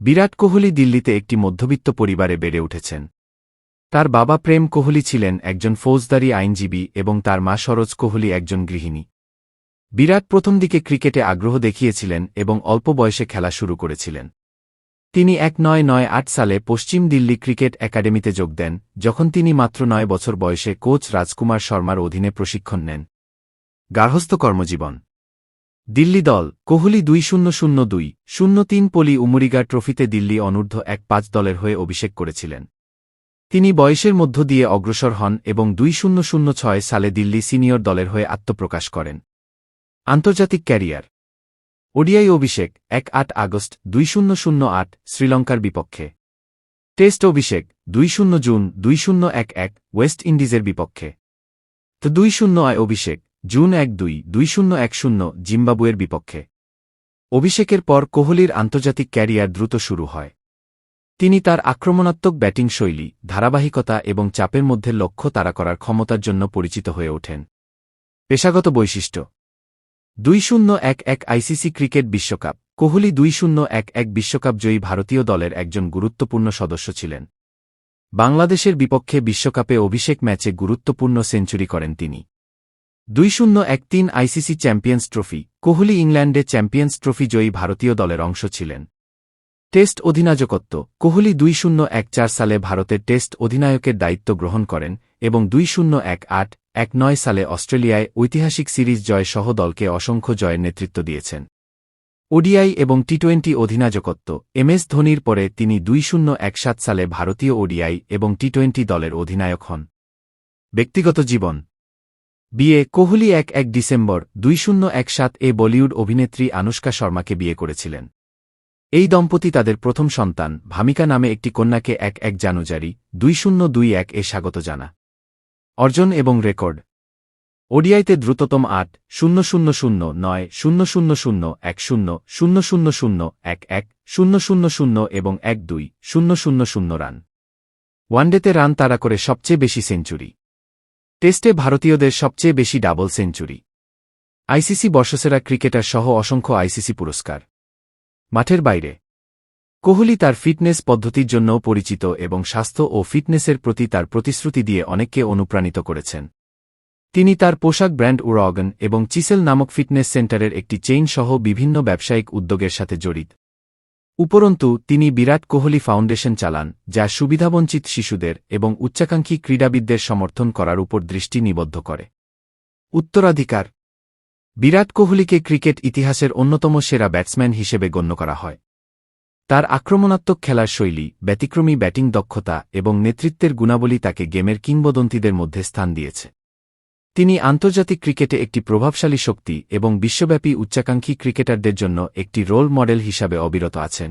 বিরাট কোহলি দিল্লিতে একটি মধ্যবিত্ত পরিবারে বেড়ে উঠেছেন। তার বাবা প্রেম কোহলি ছিলেন একজন ফৌজদারি আইনজীবী এবং তার মা সরোজ কোহলি একজন গৃহিণী। বিরাট প্রথম দিকে ক্রিকেটে আগ্রহ দেখিয়েছিলেন এবং অল্প বয়সে খেলা শুরু করেছিলেন। তিনি এক নয় নয় আট সালে পশ্চিম দিল্লি ক্রিকেট একাডেমিতে যোগ দেন, যখন তিনি মাত্র নয় বছর বয়সে কোচ রাজকুমার শর্মার অধীনে প্রশিক্ষণ নেন। গার্হস্থ্য কর্মজীবন দিল্লি দল, কোহলি দুই শূন্য শূন্য দুই, শূন্য তিন পলি উমরিগা ট্রফিতে দিল্লি অনূর্ধ্ব এক পাঁচ দলের হয়ে অভিষেক করেছিলেন। তিনি বয়সের মধ্য দিয়ে অগ্রসর হন এবং দুই শূন্য শূন্য ছয় সালে দিল্লি সিনিয়র দলের হয়ে আত্মপ্রকাশ করেন। আন্তর্জাতিক ক্যারিয়ার। ওডিআই অভিষেক, এক আট আগস্ট, দুই শূন্য শূন্য আট, শ্রীলঙ্কার বিপক্ষে। টেস্ট অভিষেক, দুই শূন্য জুন, দুই শূন্য এক এক, ওয়েস্ট ইন্ডিজের বিপক্ষে। দুই শূন্য আয় অভিষেক জুন এক দুই দুই শূন্য এক শূন্য, জিম্বাবুয়ের বিপক্ষে। অভিষেকের পর কোহলির আন্তর্জাতিক ক্যারিয়ার দ্রুত শুরু হয়। তিনি তার আক্রমণাত্মক ব্যাটিং শৈলী, ধারাবাহিকতা এবং চাপের মধ্যে লক্ষ্য তাড়া করার ক্ষমতার জন্য পরিচিত হয়ে ওঠেন। পেশাগত বৈশিষ্ট্য। দুই শূন্য এক এক আইসিসি ক্রিকেট বিশ্বকাপ। কোহলি দুই শূন্য এক এক বিশ্বকাপ জয়ী ভারতীয় দলের একজন গুরুত্বপূর্ণ সদস্য ছিলেন। বাংলাদেশের বিপক্ষে বিশ্বকাপে অভিষেক ম্যাচে গুরুত্বপূর্ণ সেঞ্চুরি করেন তিনি। দুই শূন্য এক তিন আইসিসি চ্যাম্পিয়ন্স ট্রফি, কোহলি ইংল্যান্ডে চ্যাম্পিয়ন্স ট্রফি জয়ী ভারতীয় দলের অংশ ছিলেন। টেস্ট অধিনায়কত্ব, কোহলি দুই শূন্য এক চার সালে ভারতের টেস্ট অধিনায়কের দায়িত্ব গ্রহণ করেন এবং দুই শূন্য এক আট এক নয় সালে অস্ট্রেলিয়ায় ঐতিহাসিক সিরিজ জয় সহ দলকে অসংখ্য জয়ের নেতৃত্ব দিয়েছেন। ওডিআই এবং টি টোয়েন্টি অধিনায়কত্ব, এম এস ধোনির পরে তিনি দুই শূন্য এক সাত সালে ভারতীয় ওডিআই এবং টি টোয়েন্টি দলের অধিনায়ক হন। ব্যক্তিগত জীবন বিয়ে কোহলি এক এক ডিসেম্বর দুই শূন্য এক সাত এ বলিউড অভিনেত্রী আনুষ্কা শর্মাকে বিয়ে করেছিলেন এই দম্পতি তাদের প্রথম সন্তান ভামিকা নামে একটি কন্যাকে এক এক জানুজারি দুই শূন্য দুই এক এ স্বাগত জানা অর্জন এবং রেকর্ড ওডিআইতে দ্রুততম আট শূন্য শূন্য শূন্য নয় শূন্য শূন্য শূন্য এক শূন্য শূন্য শূন্য শূন্য এক এক শূন্য শূন্য শূন্য এবং এক দুই শূন্য শূন্য শূন্য রান ওয়ানডেতে রান তাড়া করে সবচেয়ে বেশি সেঞ্চুরি টেস্টে ভারতীয়দের সবচেয়ে বেশি ডাবল সেঞ্চুরি। আইসিসি বর্ষসেরা ক্রিকেটার সহ অসংখ্য আইসিসি পুরস্কার। মাঠের বাইরে। কোহলি তার ফিটনেস পদ্ধতির জন্যও পরিচিত এবং স্বাস্থ্য ও ফিটনেসের প্রতি তার প্রতিশ্রুতি দিয়ে অনেককে অনুপ্রাণিত করেছেন। তিনি তার পোশাক ব্র্যান্ড উরগন এবং চিসেল নামক ফিটনেস সেন্টারের একটি চেইন সহ বিভিন্ন ব্যবসায়িক উদ্যোগের সাথে জড়িত। উপরন্তু, তিনি বিরাট কোহলি ফাউন্ডেশন চালান, যা সুবিধাবঞ্চিত শিশুদের এবং উচ্চাকাঙ্ক্ষী ক্রীড়াবিদদের সমর্থন করার উপর দৃষ্টি নিবদ্ধ করে। উত্তরাধিকার। বিরাট কোহলিকে ক্রিকেট ইতিহাসের অন্যতম সেরা ব্যাটসম্যান হিসেবে গণ্য করা হয়। তার আক্রমণাত্মক খেলার শৈলী, ব্যতিক্রমী ব্যাটিং দক্ষতা এবং নেতৃত্বের গুণাবলী তাকে গেমের কিংবদন্তিদের মধ্যে স্থান দিয়েছে। তিনি আন্তর্জাতিক ক্রিকেটে একটি প্রভাবশালী শক্তি এবং বিশ্বব্যাপী উচ্চাকাঙ্ক্ষী ক্রিকেটারদের জন্য একটি রোল মডেল হিসাবে অবিরত আছেন।